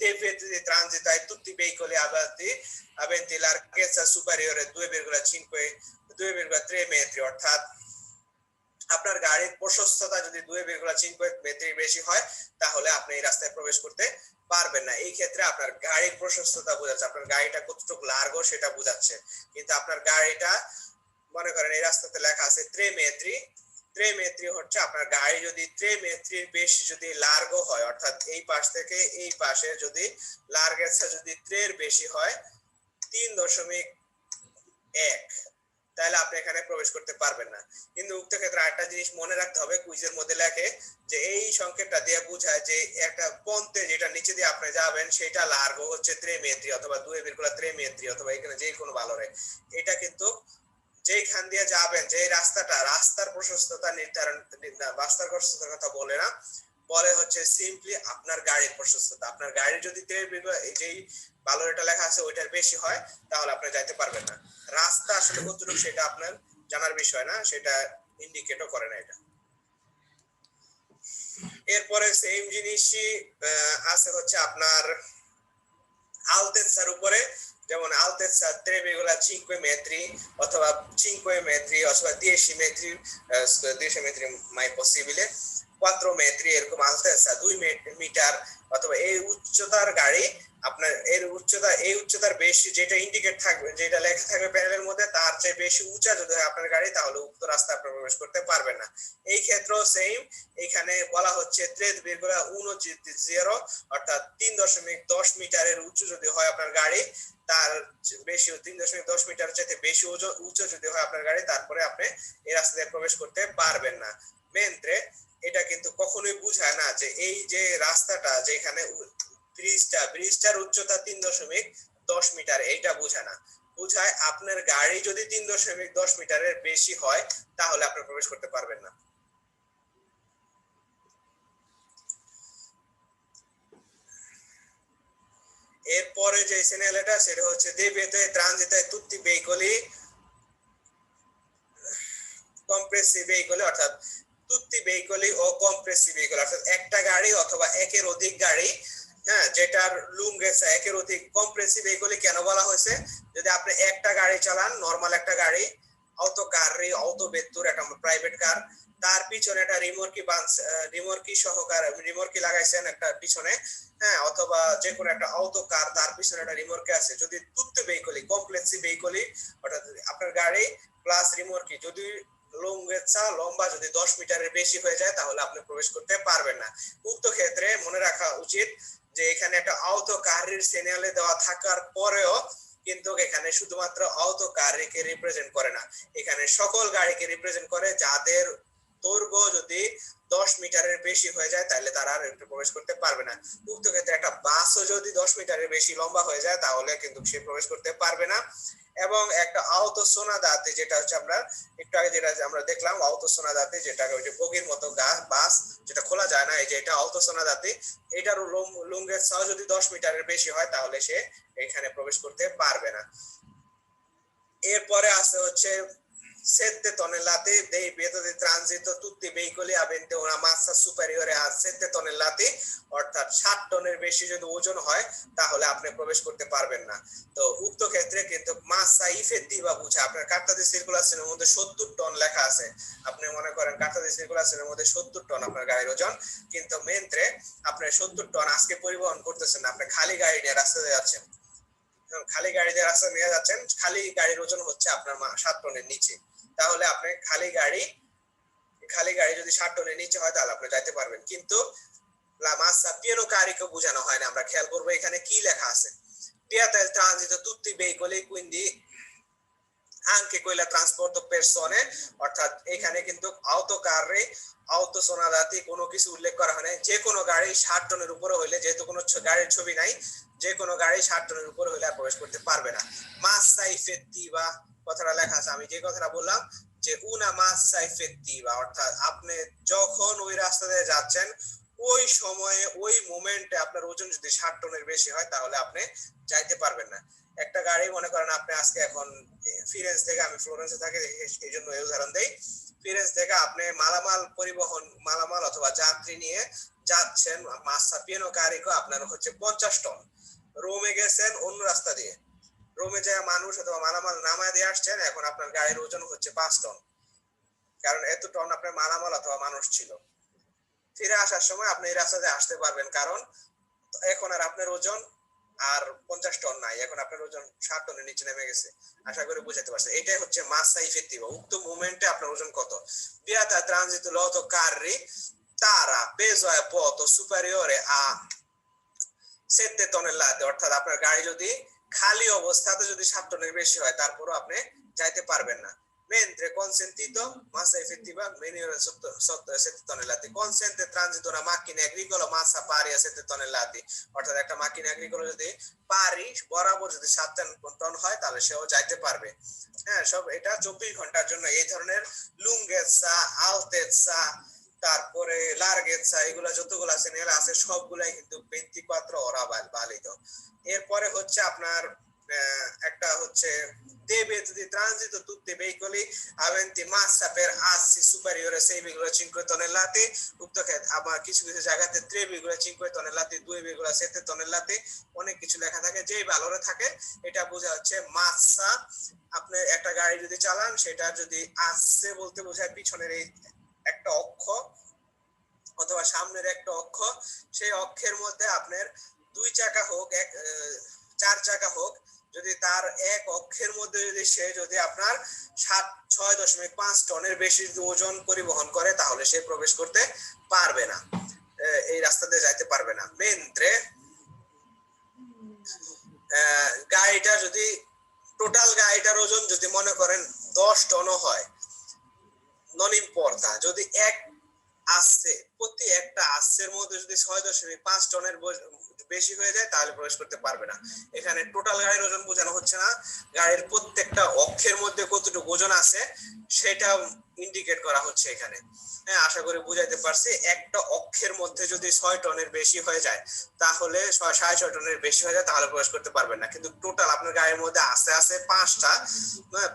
deve ai tutti i veicoli avanti aventi larghezza superiore 2,5 2,3 metri অর্থাৎ আপনার গাড়ির প্রশস্ততা যদি দুই চিন মেট্রিক বেশি হয় তাহলে আপনি এই রাস্তায় প্রবেশ করতে পারবেন না। এই ক্ষেত্রে আপনার গাড়ির প্রশস্ততা বোঝাচ্ছে আপনার গাড়িটা কতটুকু লার্গো সেটা বোঝাচ্ছে। কিন্তু আপনার গাড়িটা মনে করেন এই রাস্তাতে লেখা আছে ত্রে মেত্রি ত্রে মেত্রি হচ্ছে আপনার গাড়ি যদি ত্রে মেত্রির বেশি যদি লার্গো হয়, অর্থাৎ এই পাশ থেকে এই পাশে যদি লার্গেসটা যদি ত্রের বেশি হয়, তিন দশমিক এক, তাহলে আপনি এখানে প্রবেশ করতে পারবেন না। কিন্তু উক্ত ক্ষেত্রে আরেকটা জিনিস মনে রাখতে হবে, কুইজের মধ্যে লেখে যে এই সংকেতটা দিয়ে বোঝায় যে একটা পন্থে যেটা নিচে দিয়ে আপনি যাবেন, সেটা লার্গো হচ্ছে ত্রিমেত্রি অথবা দুই বিরকুলা ত্রিমেত্রি অথবা এখানে যে কোনো ভালোরে এটা কিন্তু যেইখান দিয়ে যাবেন যে রাস্তাটা, রাস্তার প্রশস্ততা নির্ধারণ রাস্তার প্রশস্ততার কথা বলে না। বলে হচ্ছে সিম্পলি আপনার গাড়ির প্রশস্ততা। আপনার গাড়ির যদি যেই বালোরেটা লেখা আছে, ওইটার বেশি হয়, তাহলে আপনি যাইতে পারবেন না। রাস্তা আসলে কতটুকু সেটা আপনার জানার বিষয় না, সেটা ইন্ডিকেটও করে না এটা। এরপরে সেম জিনিসই আছে হচ্ছে আপনার আলতেসার উপরে। যেমন আলতেসা ত্রেবেগুলা চিঙ্কুয়ে মেত্রি অথবা চিঙ্কুয়ে মেত্রি অথবা দিয়েশি মেত্রি দিয়েশি মেত্রি মাই পসিবিলে এরকম আলতেসা দুই মিটার অথবা এই উচ্চতার গাড়ি আপনার, এর উচ্চতা, এই উচ্চতার বেশি যেটা ইন্ডিকেট থাকবে, যেটা লেখা থাকবে প্যানেলের মধ্যে, তার চেয়ে বেশি উঁচা যদি হয় আপনার গাড়ি, তাহলে উক্ত রাস্তা আপনি প্রবেশ করতে পারবেন না। এই ক্ষেত্রেও সেম এখানে বলা হচ্ছে ত্রেদ বিরগুলা জিরো অর্থাৎ তিন দশমিক দশ মিটারের উঁচু যদি হয় আপনার গাড়ি, তার বেশি, তিন দশমিক দশ মিটার চাইতে বেশি উঁচু যদি হয় আপনার গাড়ি, তারপরে আপনি এই রাস্তা দিয়ে প্রবেশ করতে পারবেন না। মেন্ত্রে, এটা কিন্তু কখনোই বুঝায় না যে এই যে রাস্তাটা যেখানে ব্রিজটা, ব্রিজটার উচ্চতা তিন দশমিক দশ মিটার, এইটা বোঝায় না। বুঝায় আপনার গাড়ি যদি তিন দশমিক দশ মিটারের বেশি হয়, তাহলে আপনি প্রবেশ করতে পারবেন না। এরপরে যে সিনেলেটা সেটা হচ্ছে দেবেতে ট্রানজিতে তুত্তি বেইকলি, কম্প্রেসিভ বেইকলি, অর্থাৎ তুত্তি বেইকলি ও কম্প্রেসিভ ভেহিকল অর্থাৎ একটা গাড়ি অথবা একের অধিক গাড়ি হ্যাঁ যেটার লুম গেছে, একের অধিক কম্প্রেসিভ ভেহিকলি কেন বলা হয়েছে? যদি আপনি একটা গাড়ি চালান নর্মাল একটা গাড়ি অটো কার রে অটো বেতুর একটা প্রাইভেট কার তার পিছনে একটা রিমোরকি বান্স রিমোরকি সহকার, রিমোরকি লাগাইছেন একটা পিছনে হ্যাঁ অথবা যে কোনো একটা অটো কার তার পিছনে একটা রিমোরকি আছে। যদি তুত্তে ভেহিকলি কমপ্লেক্সি ভেহিকলি অর্থাৎ আপনার গাড়ি প্লাস রিমোরকি, যদি লম্বেচ্ছা লম্বা যদি দশ মিটারের বেশি হয়ে যায়, তাহলে আপনি প্রবেশ করতে পারবেন না। উক্ত ক্ষেত্রে মনে রাখা উচিত যে, এখানে একটা আহত কারির সিরিয়ালে দেওয়া থাকার পরেও কিন্তু এখানে শুধুমাত্র আহত গাড়িকে রিপ্রেজেন্ট করে না। এখানে সকল গাড়িকে রিপ্রেজেন্ট করে, যাদের দৈর্ঘ্য যদি দশ মিটারের বেশি হয়ে যায়, তাহলে তারা আর প্রবেশ করতে পারবে না। উক্ত ক্ষেত্রে একটা বাসও যদি দশ মিটারের বেশি লম্বা হয়ে যায়, তাহলে কিন্তু সে প্রবেশ করতে পারবে না। এবং একটা আহত সোনা দাঁতে যেটা হচ্ছে আমরা, একটু আগে যেটা আমরা দেখলাম, আহত সোনা দাঁতে যেটা ওই যে বগির মতো বাস যেটা খোলা যায় না, এই যে এটা আহত সোনা দাঁতে, এটার লুঙ্গের সাহ যদি দশ মিটারের বেশি হয়, তাহলে সে এখানে প্রবেশ করতে পারবে না। এরপরে আছে হচ্ছে sette tonnellate dei pietra di transito, tutti i veicoli avente una massa superiore a 7 tonnellate, অর্থাৎ 60 টনের বেশি যদি ওজন হয়, তাহলে আপনি প্রবেশ করতে পারবেন না। তো উক্ত ক্ষেত্রে কিন্তু মাসা ইফেক্টিভা বুঝা, আপনার কার্তাদি সার্কুলাসের মধ্যে 70 টন লেখা আছে, আপনি মনে করেন কার্তাদি সার্কুলাসের মধ্যে 70 টন আপনার গাড়ির ওজন, কিন্তু মেন্ত্রে আপনি 70 টন আজকে পরিবহন করতেছেন, আপনি খালি গাড়ি নিয়ে রাস্তায় যাচ্ছেন। খালি গাড়ি দিয়ে রাস্তা নিয়ে যাচ্ছেন, খালি গাড়ির ওজন হচ্ছে আপনার সাত টনের নিচে। তাহলে আপনি খালি গাড়ি খালি গাড়ি যদি ষাট টনের নিচে হয় তাহলে আপনি যাইতে পারবেন। কিন্তু লামাসা পিয়ানো কারিকে বোঝানো হয় না, আমরা খেয়াল করব এখানে কি লেখা আছে। পিয়াতে ট্রানজিট তুত্তি veicoli quindi anche quella trasporto persone অর্থাৎ এখানে কিন্তু আউটো কারে আউটো সোনাদাতি কোনো কিছু উল্লেখ করা হয় না যে কোনো গাড়ি ষাট টনের উপরে হইলে, যেহেতু কোনো গাড়ির ছবি নাই, যে কোনো গাড়ি ষাট টনের উপরে হইলে প্রবেশ করতে পারবে না। মাসা ইফেক্টিভা কথাটা লেখা আছে। আমি যে কথাটা বললাম যে, উনা মাসা ইফেক্টিভা অর্থাৎ আপনি যখন ওই রাস্তা দিয়ে যাচ্ছেন, ওই সময়ে, ওই মোমেন্টে আপনার ওজন যদি ষাট টনের বেশি হয়, তাহলে আপনি যাইতে পারবেন না। একটা গাড়ি, মনে করেন আপনি আজকে এখন ফিরেন্স থেকে আমি ফ্লোরেন্সে থাকি এই জন্য এই উদাহরণ দেই। ফিরেন্স থেকে আপনি মালামাল পরিবহন, মালামাল অথবা যাত্রী নিয়ে যাচ্ছেন মাসা পিয়ানো কারিকো আপনার হচ্ছে পঞ্চাশ টন। রোমে গেছেন অন্য রাস্তা দিয়ে। রোমে যায় মানুষ অথবা মালামাল নামায় দিয়ে আসছেন, এখন আপনার গাড়ির ওজন হচ্ছে পাঁচ টন। কারণ এত টন আপনার মালামাল অথবা মানুষ ছিল। ফিরে আসার সময় আপনি এই রাস্তাতে আসতে পারবেন, কারণ এখন আর আপনার ওজন আর পঞ্চাশ টন নাই। এখন আপনার ওজন ষাট টনের নিচে নেমে গেছে। আশা করি বুঝাতে পারছেন। এটাই হচ্ছে মাসা ইফেক্টিভ উক্ত মুভমেন্টে আপনার ওজন কত? বিয়াতা ট্রানজিট লতো কার্রি তারা পেজো è poco আ a 7 tonnellate অর্থাৎ আপনার গাড়ি যদি খালি অবস্থাতে যদি সাত টনের বেশি হয় তারপরও আপনি যাইতে পারবেন না mentre consentito massa effettiva minore sotto, sotto 7 tonnellate consente transito una macchina agricola massa pari a 7 tonnellate অর্থাৎ একটা মাকিনা এগ্রিকোলা যদি পারি বরাবর যদি সাত টন হয় তাহলে সেও যাইতে পারবে হ্যাঁ সব এটা চব্বিশ ঘণ্টার জন্য এই ধরনের লুঙ্গেসা আলতেসা তারপরে লার্গেসা এগুলো যতগুলো আছে নেল আছে সবগুলাই কিন্তু ব্যক্তিপাত্র ওরা বালিত। এরপরে হচ্ছে আপনার একটা হচ্ছে deve di transito tutti i veicoli aventi massa per assi superiore a 6,5 tonnellate উক্ত আবার কিছু কিছু জায়গাতে 3,5 tonnellate 2,7 tonnellate অনেক কিছু লেখা থাকে। যেই ভালোরে থাকে এটা বোঝা হচ্ছে মাসা আপনি একটা গাড়ি যদি চালান সেটা যদি আসছে বলতে বোঝায় পিছনের এই একটা অক্ষ অথবা সামনের একটা অক্ষ, সেই অক্ষের মধ্যে আপনার দুই চাকা হোক, এক চার চাকা হোক, যদি তার এক অক্ষের মধ্যে যদি সে যদি আপনার সাত, ছয় দশমিক পাঁচ টনের বেশি ওজন পরিবহন করে, তাহলে সে প্রবেশ করতে পারবে না। এই রাস্তাতে যাইতে পারবে না। মেন্ত্রে গাড়িটা যদি, টোটাল গাড়িটার ওজন যদি মনে করেন দশ টনও হয় নন ইম্পর্টা যদি এক প্রতি আসছের মধ্যে যদি ছয় দশমিক পাঁচ টনের বেশি হয়ে যায়, তাহলে প্রবেশ করতে পারবে না। এখানে টোটাল গাড়ির ওজন বোঝানো হচ্ছে না। গাড়ির প্রত্যেকটা অক্ষের মধ্যে কতটুকু ওজন আছে সেটা ইন্ডিকেট করা হচ্ছে এখানে। হ্যাঁ আশা করি বুঝাইতে পারছি। একটা অক্ষের মধ্যে যদি ছয় টনের বেশি হয়ে যায়, তাহলে সাড়ে ছয় টনের বেশি হয়ে যায়, তাহলে প্রবেশ করতে পারবেন না। কিন্তু টোটাল আপনার গাড়ির মধ্যে আস্তে আস্তে পাঁচটা।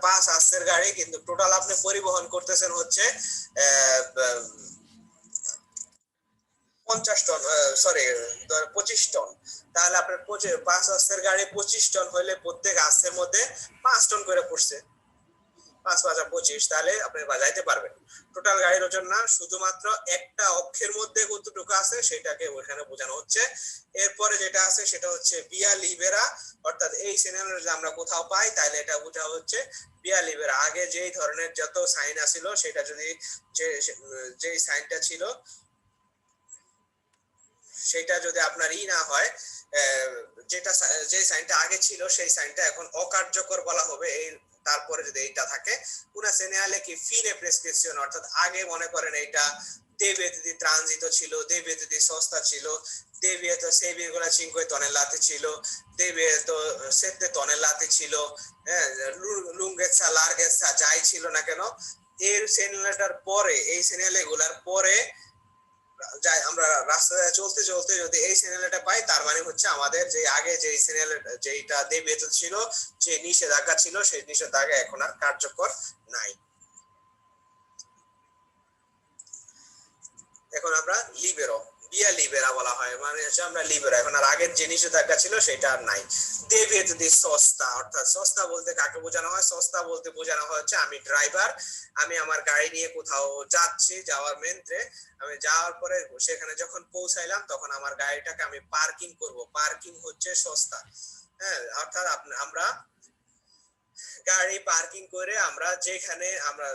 পাঁচ আস্তের গাড়ি, কিন্তু টোটাল আপনি পরিবহন করতেছেন হচ্ছে পঞ্চাশ টন সরি পঁচিশ টন। তাহলে আপনার পাঁচ আস্তের গাড়ি পঁচিশ টন হলে প্রত্যেক আস্তের মধ্যে পাঁচ টন করে পড়ছে। পাঁচ পাঁচ পঁচিশ, তাহলে আপনি বাজাইতে পারবেন। টোটাল গাড়ির ওজন না, শুধুমাত্র একটা অক্ষের মধ্যে কতটুকু আছে সেটাকে ওইখানে বোঝানো হচ্ছে। এরপরে যেটা আছে সেটা হচ্ছে বিয়া লিবেরা অর্থাৎ এই যদি আমরা কোথাও পাই, তাহলে এটা বোঝা হচ্ছে বিয়া লিবেরা আগে যেই ধরনের যত সাইন আছিল সেটা যদি যে যেই সাইনটা ছিল সেটা যদি আপনার ই না হয় যেটা যে সাইনটা আগে ছিল সেই সাইনটা এখন অকার্যকর বলা হবে। এই, তারপরে যদি এইটা থাকে una segnale কি fine প্রেসক্রিপশন, অর্থাৎ আগে মনে করেন এইটা দেবে যদি ট্রানজিত ছিল, দেবে যদি সস্তা ছিল, দেবে তো virgola cinque tonnellate ছিল, দেবে তো sette tonnellate ছিল হ্যাঁ লুঙ্গেসা লার্গেসা যাই ছিল না কেন, এর সেনেলাটার পরে, এই সেনেলে গুলার পরে যাই, আমরা রাস্তায় চলতে চলতে যদি এই চ্যানেলটা পাই, তার মানে হচ্ছে আমাদের যে আগে যে চ্যানেল যেটা দেবিত ছিল, যে নিষেধাজ্ঞা ছিল, সেই নিষেধাজ্ঞা এখন আর কার্যকর নাই। এখন আমরা লিবেরো বিয়া লিবেরা বলা হয়। মানে হচ্ছে আমরা লিবেরা এখন আর আগের যে নিষেধাজ্ঞা ছিল সেটা আর নাই। দেবে যদি সস্তা, অর্থাৎ সস্তা বলতে কাকে বোঝানো হয়? সস্তা বলতে বোঝানো হচ্ছে আমি ড্রাইভার আমি আমার গাড়ি নিয়ে কোথাও যাচ্ছি, যাওয়ার মেন্ত্রে। আমি যাওয়ার পরে সেখানে যখন পৌঁছাইলাম, তখন আমার গাড়িটাকে আমি পার্কিং করব। পার্কিং হচ্ছে সস্তা। হ্যাঁ অর্থাৎ আমরা গাড়ি পার্কিং করে আমরা যেখানে আমরা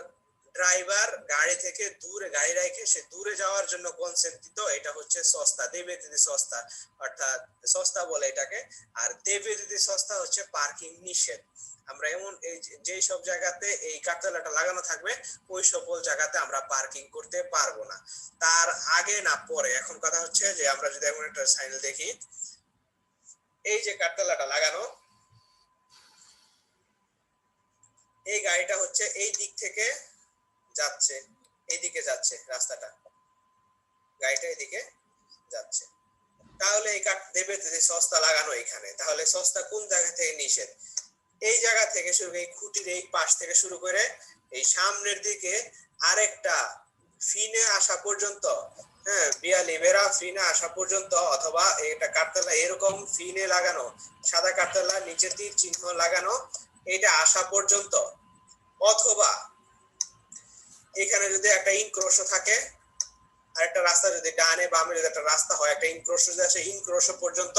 ড্রাইভার গাড়ি থেকে দূরে, গাড়ি রেখে সে দূরে যাওয়ার জন্য কনসেপ্ট দিত এটা হচ্ছে সস্তা দেবে দিদি সস্তা, অর্থাৎ সস্তা বলে এটাকে। আর দেবে দিদি সস্তা হচ্ছে পার্কিং নিষেধ। আমরা এমন এই যে সব জায়গাতে এই কার্তালাটা লাগানো থাকবে, ওই সকল জায়গাতে আমরা পার্কিং করতে পারব না। তার আগে না পরে, এখন কথা হচ্ছে যে, আমরা যদি এমন একটা সাইন দেখি, এই যে কার্তালাটা লাগানো, এই গাড়িটা হচ্ছে এই দিক থেকে যাচ্ছে এইদিকে যাচ্ছে রাস্তাটা। গাড়িটা এদিকে যাচ্ছে। তাহলে এই কাঠ দেবে সস্তা লাগানো এখানে। তাহলে সস্তা কোন জায়গা থেকে নিষেধ? এই জায়গা থেকে শুরু এই খুঁটির এই পাশ থেকে শুরু করে এই সামনের দিকে আরেকটা ফিনে আসা পর্যন্ত হ্যাঁ বিয়ালি বেরা ফিনে আসা পর্যন্ত অথবা এটা কাঠতলা এরকম ফিনে লাগানো, সাদা কাঠতলা, নিচে তীর চিহ্ন লাগানো, এটা আসা পর্যন্ত। অথবা এখানে যদি একটা ইনক্রোশ থাকে আর একটা রাস্তা যদি ডানে বামে যদি একটা রাস্তা হয়, একটা ইনক্রোশ যদি আসে ইনক্রোশ পর্যন্ত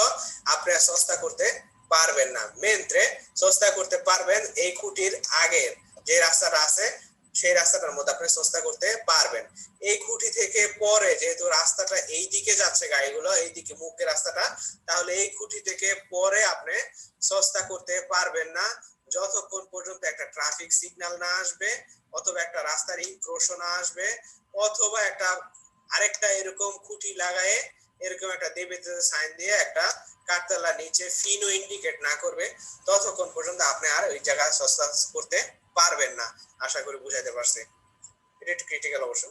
আপনি সস্তা করতে পারবেন না। মেন্ত্রে সস্তা করতে পারবেন এই খুঁটির আগের যে রাস্তাটা আছে, সেই রাস্তাটার মধ্যে আপনি সস্তা করতে পারবেন। এই খুঁটি থেকে পরে যেহেতু রাস্তাটা এই দিকে যাচ্ছে গাড়িগুলো, এই দিকে মুখের রাস্তাটা, তাহলে এই খুঁটি থেকে পরে আপনি সস্তা করতে পারবেন না। যতক্ষণ পর্যন্ত একটা ট্রাফিক সিগন্যাল না আসবে, অথবা একটা রাস্তার ইনক্রোশ না আসবে, অথবা একটা আরেকটা এরকম খুঁটি লাগায়ে এরকম একটা দেবেতে সাইন দিয়ে একটা কাঠতলা নিচে ফিনো ইন্ডিকেট না করবে, ততক্ষণ পর্যন্ত আপনি আর ওই জায়গায় সস্তা করতে পারবেন না। আশা করি বুঝাইতে পারছি। এটা একটু ক্রিটিক্যাল অবশ্য।